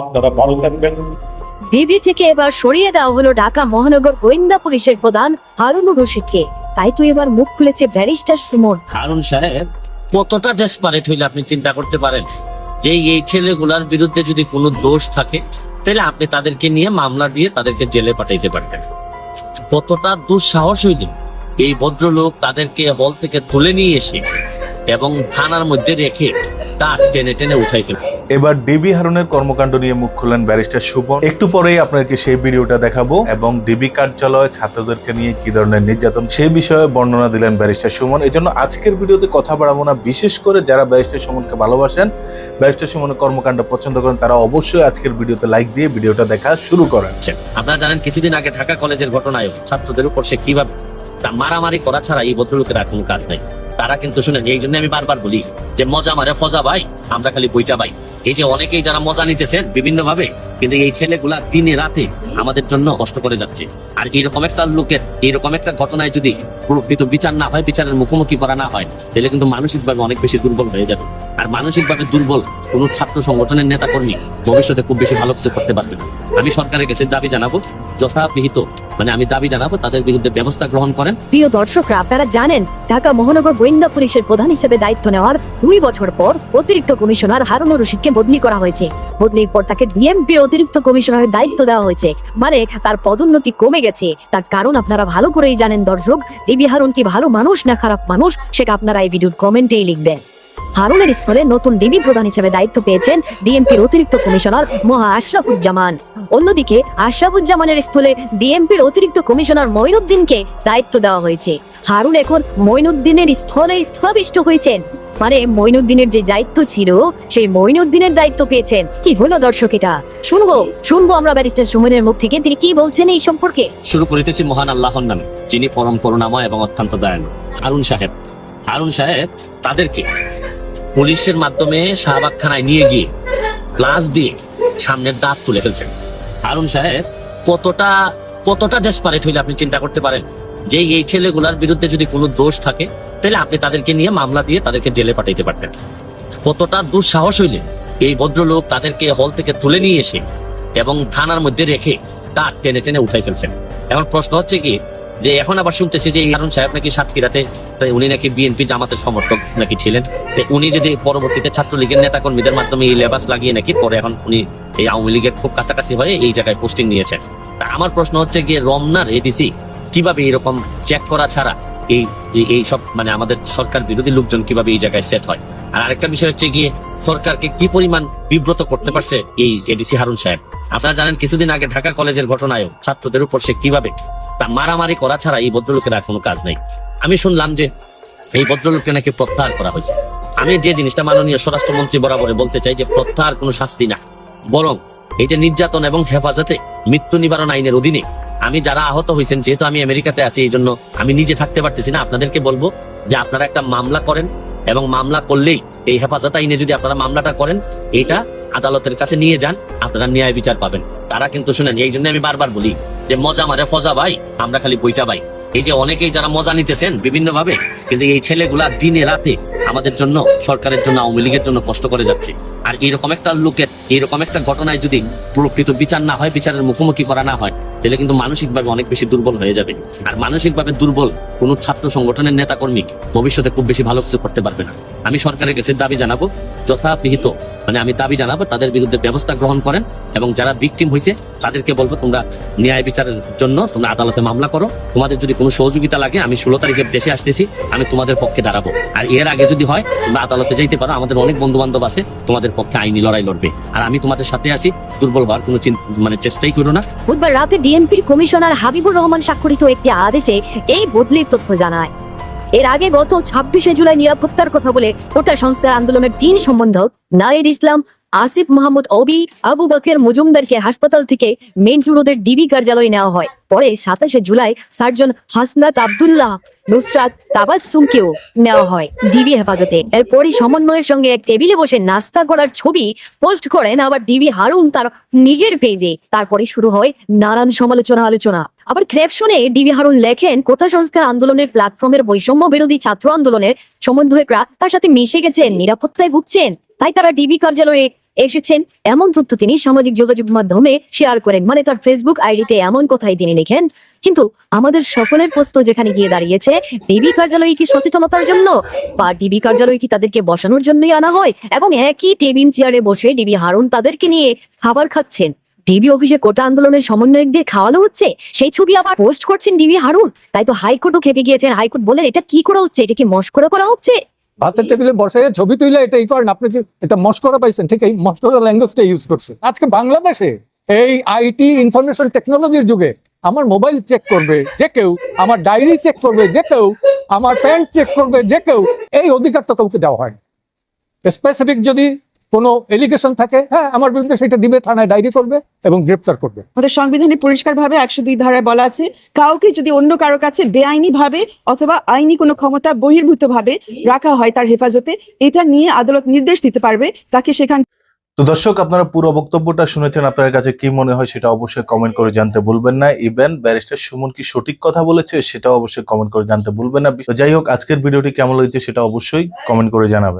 আপনারা ভালো থাকবেন। ডিবি থেকে এবার সরিয়ে দেওয়া হলো ঢাকা মহানগর গোয়েন্দা পুলিশের প্রধান হারুনুর রশিদকে। তাই তো এবার মুখ খুলেছে ব্যারিস্টার সুমন। হারুন সাহেব কতটা ডেসপারেট হইলে আপনি চিন্তা করতে পারেন? যে এই ছেলেগুলার বিরুদ্ধে যদি কোনো দোষ থাকে তাহলে আপনি তাদেরকে নিয়ে মামলা দিয়ে তাদেরকে জেলে পাঠাইতে পারতেন কতটা দুঃসাহস হইলে। এই ভদ্রলোক তাদেরকে হল থেকে তুলে নিয়ে এসে এবং থানার মধ্যে রেখে তার টেনে টেনে উঠাই ফেলে এবার ডিবি হারুনের কর্মকাণ্ড নিয়ে মুখ খুললেন ব্যারিস্টার সুবন একটু পরেই আপনাকে সেই ভিডিওটা দেখাবো এবং ডিবি কার্যালয়ে ছাত্রদেরকে নিয়ে কি ধরনের নির্যাতন, সেই বিষয়ে বর্ণনা দিলেন ব্যারিস্টার সুমন এই জন্য আজকের ভিডিওতে কথা বাড়াবো না, বিশেষ করে যারা ব্যারিস্টার সুমনকে ভালোবাসেন, ব্যারিস্টার সুমনের কর্মকাণ্ড পছন্দ করেন, তারা অবশ্যই আজকের ভিডিওতে লাইক দিয়ে ভিডিওটা দেখা শুরু করেন। আপনারা জানেন কিছুদিন আগে ঢাকা কলেজের ঘটনায় ছাত্রদের উপর সে কীভাবে মারামারি করা ছাড়া এই ভদ্রলোকের আর কোনো কাজ নাই। তারা কিন্তু শুনেন, এই জন্য আমি বারবার বলি যে মজা মারে ফজা ভাই, আমরা খালি বইটা পাই। এই যে অনেকেই যারা মজা নিতেছেন বিভিন্ন ভাবে কিন্তু এই ছেলেগুলা দিনে রাতে আমাদের জন্য কষ্ট করে যাচ্ছে। আর এইরকম একটা লোকের, এইরকম একটা ঘটনায় যদি প্রকৃত বিচার না হয়, বিচারের মুখোমুখি করা না হয়, তাহলে কিন্তু মানসিকভাবে অনেক বেশি দুর্বল হয়ে যাবে। আর মানসিকভাবে দুর্বল কোন ছাত্র সংগঠনের নেতা কর্মী ভবিষ্যতে খুব বেশি ভালো কিছু করতে পারবে না। আমি সরকারের কাছে দাবি জানাব, যথাবিহিত মানে আমি দাবি জানাব, তাদের বিরুদ্ধে ব্যবস্থা গ্রহণ করেন। প্রিয় দর্শকরা, আপনারা জানেন, ঢাকা মহানগর গোয়েন্দা পুলিশের প্রধান হিসেবে দায়িত্ব নেওয়ার দুই বছর পর অতিরিক্ত কমিশনার হারুনুর রশিদকে বদলি করা হয়েছে। বদলির পর তাকে ডিএমপির অতিরিক্ত কমিশনারের দায়িত্ব দেওয়া হয়েছে। মানে তার পদোন্নতি কমে গেছে। তার কারণ আপনারা ভালো করেই জানেন দর্শক, ডিবি হারুন কি ভালো মানুষ না খারাপ মানুষ, সেটা আপনারা এই ভিডিওর কমেন্টেই লিখবেন। হারুনের স্থলে নতুন ডিবি প্রধান হিসেবে দায়িত্ব পেয়েছেন ডিএমপির অতিরিক্ত কমিশনার মহা আশরাফুজ্জামান। অন্যদিকে আশরাফুজ্জামানের স্থলে ডিএমপির অতিরিক্ত কমিশনার মঈনুদ্দিনকে দায়িত্ব দেওয়া হয়েছে। হারুন এখন মঈনুদ্দিনের স্থলে স্থবিষ্ট হয়েছেন। মানে মঈনুদ্দিনের যে দায়িত্ব ছিল, সেই মঈনুদ্দিনের দায়িত্ব পেয়েছেন। কি হলো দর্শক এটা? শুনব শুনব আমরা ব্যারিস্টার সুমনের মুখ থেকে। তিনি কি বলছেন এই সম্পর্কে? শুরু করিতেছি মহান আল্লাহর নামে, যিনি পরম করুণাময় এবং অত্যন্ত দয়ালু। হারুন সাহেব হারুন সাহেব, তাদেরকে পুলিশের মাধ্যমে শাহবাগ থানায় নিয়ে গিয়ে ক্লাস দিয়ে সামনের দাঁত তুলে ফেলছেন। হারুন সাহেব, কতটা কতটা ডেসপারেট হইলে আপনি চিন্তা করতে পারেন? যে এই ছেলেগুলার বিরুদ্ধে যদি কোনো দোষ থাকে, তাহলে আপনি তাদেরকে নিয়ে মামলা দিয়ে তাদেরকে জেলে পাঠাইতে পারতেন। কতটা দুঃসাহস হইলে এই ভদ্রলোক তাদেরকে হল থেকে তুলে নিয়ে এসে এবং থানার মধ্যে রেখে তার টেনে টেনে উঠাই ফেলছেন। এখন প্রশ্ন হচ্ছে কি, যে এখন আবার শুনতেছি যে হারুন সাহেব নাকি সাতক্ষীরাতে উনি নাকি বিএনপি জামাতের সমর্থক নাকি ছিলেন। উনি যদি পরবর্তীতে ছাত্রলীগের নেতা কর্মীদের মাধ্যমে এই লেবাস লাগিয়ে নাকি পরে এখন উনি এই আওয়ামী লীগের খুব কাছাকাছি হয়ে এই জায়গায় পোস্টিং নিয়েছেন। তা আমার প্রশ্ন হচ্ছে গিয়ে রমনার এডিসি কীভাবে এরকম চেক করা ছাড়া এই, এই- সব মানে আমাদের সরকার বিরোধী লোকজন কীভাবে এই জায়গায় সেট হয়? আর আরেকটা বিষয় হচ্ছে গিয়ে সরকারকে কি পরিমাণ বিব্রত করতে পারছে এই এডিসি হারুন সাহেব? আপনারা জানেন কিছুদিন আগে ঢাকা কলেজের ঘটনায় ছাত্রদের উপর সে কীভাবে তা মারামারি করা ছাড়া এই ভদ্রলোকের আর কোনো কাজ নেই। আমি শুনলাম যে এই ভদ্রলোককে নাকি প্রত্যাহার করা হয়েছে। আমি যে জিনিসটা মাননীয় স্বরাষ্ট্রমন্ত্রী বরাবরে বলতে চাই যে প্রত্যাহার কোনো শাস্তি না। বরং এই যে নির্যাতন এবং হেফাজতে মৃত্যু নিবারণ আইনের অধীনে আমি যারা আহত হয়েছেন, যেহেতু আমি আমেরিকাতে আছি, এই জন্য আমি নিজে থাকতে পারতেছি না, আপনাদেরকে বলব যে আপনারা একটা মামলা করেন এবং মামলা করলেই এই হেফাজত আইনে যদি আপনারা মামলাটা করেন এটা আদালতের কাছে নিয়ে যান, আপনারা ন্যায় বিচার পাবেন। তারা কিন্তু শুনেন, এই জন্য আমি বারবার বলি যে মজা মারে ফজা ভাই, আমরা খালি বইটা পাই। এই যে অনেকেই যারা মজা নিতেছেন বিভিন্ন ভাবে কিন্তু এই ছেলেগুলা দিনে রাতে আমাদের জন্য, সরকারের জন্য, আওয়ামী লীগের জন্য কষ্ট করে যাচ্ছে। আর এইরকম একটা লোকের, এইরকম একটা ঘটনায় যদি প্রকৃত বিচার না হয়, বিচারের মুখোমুখি করা না হয়, তাহলে কিন্তু মানসিকভাবে অনেক বেশি দুর্বল হয়ে যাবে। আর মানসিকভাবে দুর্বল কোন ছাত্র সংগঠনের নেতা কর্মী ভবিষ্যতে খুব বেশি ভালো কিছু করতে পারবে না। আমি সরকারের কাছে দাবি জানাব, যথাবিহিত মানে আমি দাবি জানাব, তাদের বিরুদ্ধে ব্যবস্থা গ্রহণ করেন এবং যারা ভিকটিম হয়েছে তাদেরকে বলব তোমরা ন্যায় বিচারের জন্য তোমরা আদালতে মামলা করো। তোমাদের যদি কোনো সহযোগিতা লাগে, আমি ষোলো তারিখে দেশে আসতেছি, আমি তোমাদের পক্ষে দাঁড়াবো। আর এর আগে যদি হয়, তোমরা আদালতে যাইতে পারো, আমাদের অনেক বন্ধু বান্ধব আছে, তোমাদের পক্ষে আইনি লড়াই লড়বে। আর আমি তোমাদের সাথে আছি, দুর্বল হওয়ার কোনো মানে চেষ্টাই করো না। বুধবার রাতে ডিএমপির কমিশনার হাবিবুর রহমান স্বাক্ষরিত একটি আদেশে এই বদলির তথ্য জানায়। এর আগে গত ছাব্বিশে জুলাই নিরাপত্তার কথা বলে কোটা সংস্থার আন্দোলনের তিন সম্বন্ধক নাহিদ ইসলাম, আসিফ মাহমুদ অবি, আবু বকের মজুমদারকে হাসপাতাল থেকে মেন্টু রোডের ডিবি কার্যালয়ে নেওয়া হয়। পরে সাতাশে জুলাই সার্জন হাসনাত আব্দুল্লাহ নুসরাত তাবাসুমকেও নেওয়া হয় ডিবি হেফাজতে। এরপরই সমন্বয়ের সঙ্গে এক টেবিলে বসে নাস্তা করার ছবি পোস্ট করেন, আবার ডিবি হারুন তার নিজের পেজে তারপরে শুরু হয় নানান সমালোচনা আলোচনা আবার ক্র্যাপশনে ডিবি হারুন লেখেন কোটা সংস্কার আন্দোলনের প্ল্যাটফর্মের বৈষম্য বিরোধী ছাত্র আন্দোলনের সমন্বয়করা তার সাথে মিশে গেছেন, নিরাপত্তায় ভুগছেন। তাই তারা ডিবি কার্যালয়ে এসেছেন। এমন তথ্য তিনি সামাজিক যোগাযোগ মাধ্যমে শেয়ার করেন। মানে তার ফেসবুক আইডিতে এমন কথাই তিনি লিখেন, কিন্তু আমাদের সকলের প্রশ্ন যেখানে গিয়ে দাঁড়িয়েছে, ডিবি কার্যালয়ে কি সচেতনতার জন্য? বা ডিবি কার্যালয়ে কি তাদেরকে বসানোর জন্যই আনা হয়? এবং একই টেবিল চেয়ারে বসে ডিবি হারুন তাদেরকে নিয়ে খাবার খাচ্ছেন। ডিবি অফিসে কোটা আন্দোলনের সমন্বয়কদের খাওয়ানো হচ্ছে? সেই ছবি আবার পোস্ট করছেন ডিবি হারুন। তাই তো হাইকোর্টও খেপে গিয়েছেন। হাইকোর্ট বলেন এটা কি করা হচ্ছে? এটা কি মস্করা করা হচ্ছে? ভাতের টেবিলে বসে ছবি তুলে এটাই করেন। আপনি এটা মস্করা পাইছেন, ঠিক এই মস্করা ল্যাঙ্গুয়েজটা ইউজ করছে আজকে বাংলাদেশে এই আইটি ইনফরমেশন টেকনোলজির যুগে আমার মোবাইল চেক করবে যে কেউ, আমার ডায়েরি চেক করবে যে কেউ, আমার প্যান্ট চেক করবে যে কেউ, এই অধিকার তো কাউকে দেওয়া হয় স্পেসিফিক যদি কোনো এলিগেশন থাকে হ্যাঁ আমার বিরুদ্ধে সেটা দিবে থানায় ডায়েরি করবে এবং গ্রেপ্তার করবে। আমাদের সংবিধানে পরিষ্কারভাবে একশো দুই ধারায় বলা আছে কাউকে যদি অন্য কারও কাছে বেআইনি ভাবে অথবা আইনি কোনো ক্ষমতা বহির্ভূত ভাবে রাখা হয় তার হেফাজতে এটা নিয়ে আদালত নির্দেশ দিতে পারবে তাকে সেখান তো দর্শক আপনারা পুরো বক্তব্যটা শুনেছেন আপনার কাছে কি মনে হয় সেটা অবশ্যই কমেন্ট করে জানতে ভুলবেন না। ইভেন ব্যারিস্টার সুমন কি সঠিক কথা বলেছে সেটা অবশ্যই কমেন্ট করে জানতে ভুলবেন না। যাই হোক আজকের ভিডিওটি কেমন লেগেছে সেটা অবশ্যই কমেন্ট করে জানাবেন।